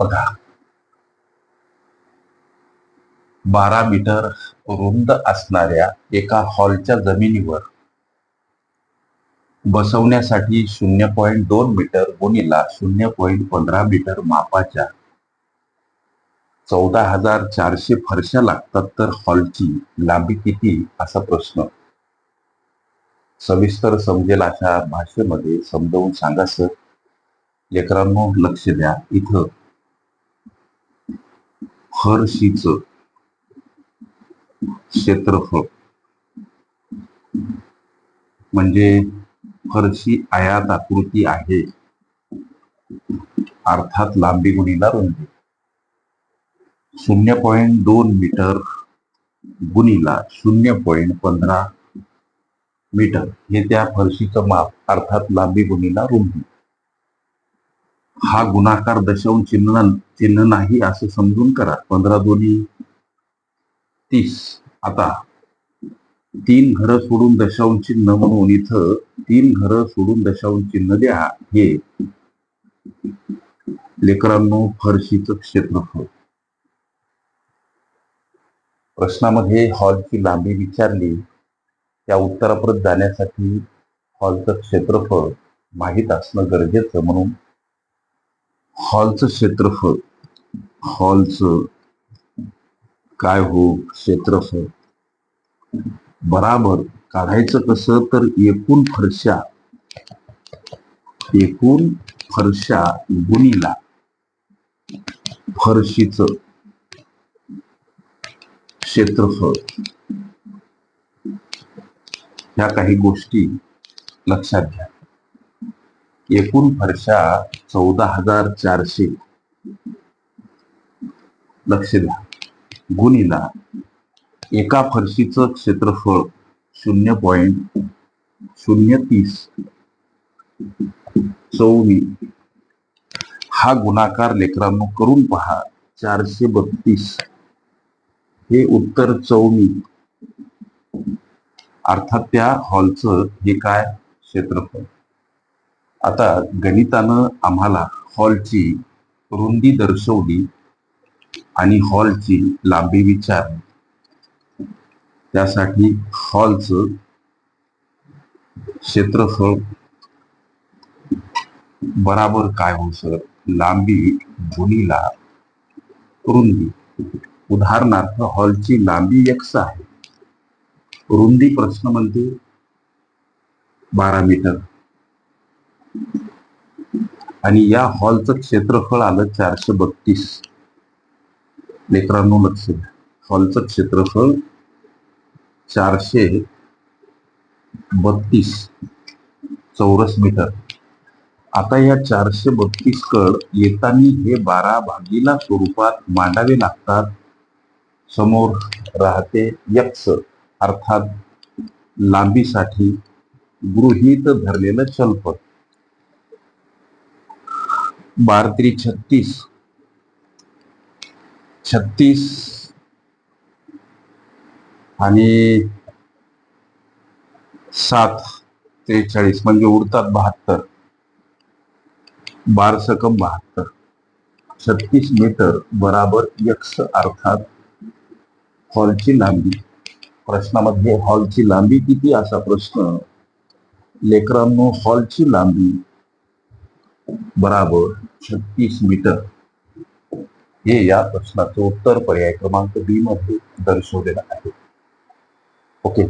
बघा. बारा मीटर रुंद असणाऱ्या एका हॉलच्या जमिनीवर बसवण्यासाठी शून्य पॉईंट दोन मीटर गुणीला शून्य पॉईंट पंधरा मीटर मापाच्या चौदा हजार चारशे फरशा लागतात तर हॉलची लांबी किती? असा प्रश्न. सविस्तर समजेल अशा भाषेमध्ये समजावून सांगा सर. लेकरांनो लक्ष द्या. इथं फरशीच क्षेत्रफळ. म्हणजे फरशी आयात आकृती आहे. अर्थात लांबी गुणीला रुंदी. शून्य पॉईंट दोन मीटर गुणीला शून्य पॉईंट पंधरा मीटर. हे त्या फरशीचं माप. अर्थात लांबी गुणीला रुंदी. हा गुणाकार दशांश चिन्ह चिन्ह नाही असं समजून करा. पंधरा दोन्ही तीस. आता तीन घरं सोडून दशांश चिन्ह म्हणून इथं तीन घरं सोडून दशांश चिन्ह द्या. हे लेकरांनो फरशीचं क्षेत्रफळ. प्रश्नामध्ये हॉलची लांबी विचारली. त्या उत्तरापर्यंत जाण्यासाठी हॉलचं क्षेत्रफळ माहीत असणं गरजेचं म्हणून हॉलचं क्षेत्रफळ हॉलचं काय हो क्षेत्रफळ? बराबर काढायचं कसं तर एकूण फरशा एकूण फरशा गुणीला फरशीच क्षेत्रफळ. ह्या काही गोष्टी लक्षात घ्या. एकूण फरशा चौदा हजार चारशे. लक्ष द्या. गुणीला एका फरशीचं क्षेत्रफळ शून्य पॉइंट शून्य तीस. चौवी हा गुणाकार लेकरांनो करून पहा चारशे बत्तीस. हे उत्तर चौमी अर्थात त्या हॉलचं हे काय क्षेत्रफळ? आता गणितानं आम्हाला हॉलची रुंदी दर्शवली आणि हॉलची लांबी विचारली. त्यासाठी हॉलचं क्षेत्रफळ बराबर काय हो सर लांबी गुणीला रुंदी. उदाहरणार्थ हॉलची लांबी एक्स आहे. रुंदी प्रश्न म्हणते बारा मीटर. आणि या हॉलचं क्षेत्रफळ आलं चारशे बत्तीस. लेकरांनो लक्ष द्या. हॉलचं क्षेत्रफळ चारशे बत्तीस. चौरस मीटर. आता या चारशे बत्तीस कड येताना हे बारा भागीला स्वरूपात मांडावे लागतात. समोर राहते यक्ष अर्थात लांबीसाठी गृहीत धरलेलं चलपद बारत्री छत्तीस. छत्तीस. आणि सात त्रेचाळीस म्हणजे उरतात बहात्तर. बार सकम बहात्तर. छत्तीस मीटर बराबर यक्ष अर्थात हॉलची लांबी. प्रश्नामध्ये हॉलची लांबी किती? असा प्रश्न. लेकरांनो हॉलची लांबी बराबर छत्तीस मीटर. हे या प्रश्नाचं उत्तर पर्याय क्रमांक बी मध्ये दर्शवलेलं आहे. ओके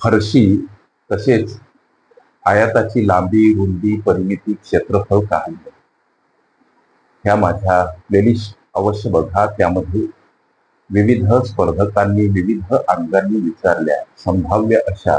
फरशी तसेच आयाताची लांबी रुंदी परिमिती क्षेत्रफळ काय ह्या माझ्या प्लेलिस्ट अवश्य बघा. त्यामध्ये विविध स्पर्धकांनी विविध अंगांनी विचारल्या. संभाव्य अशा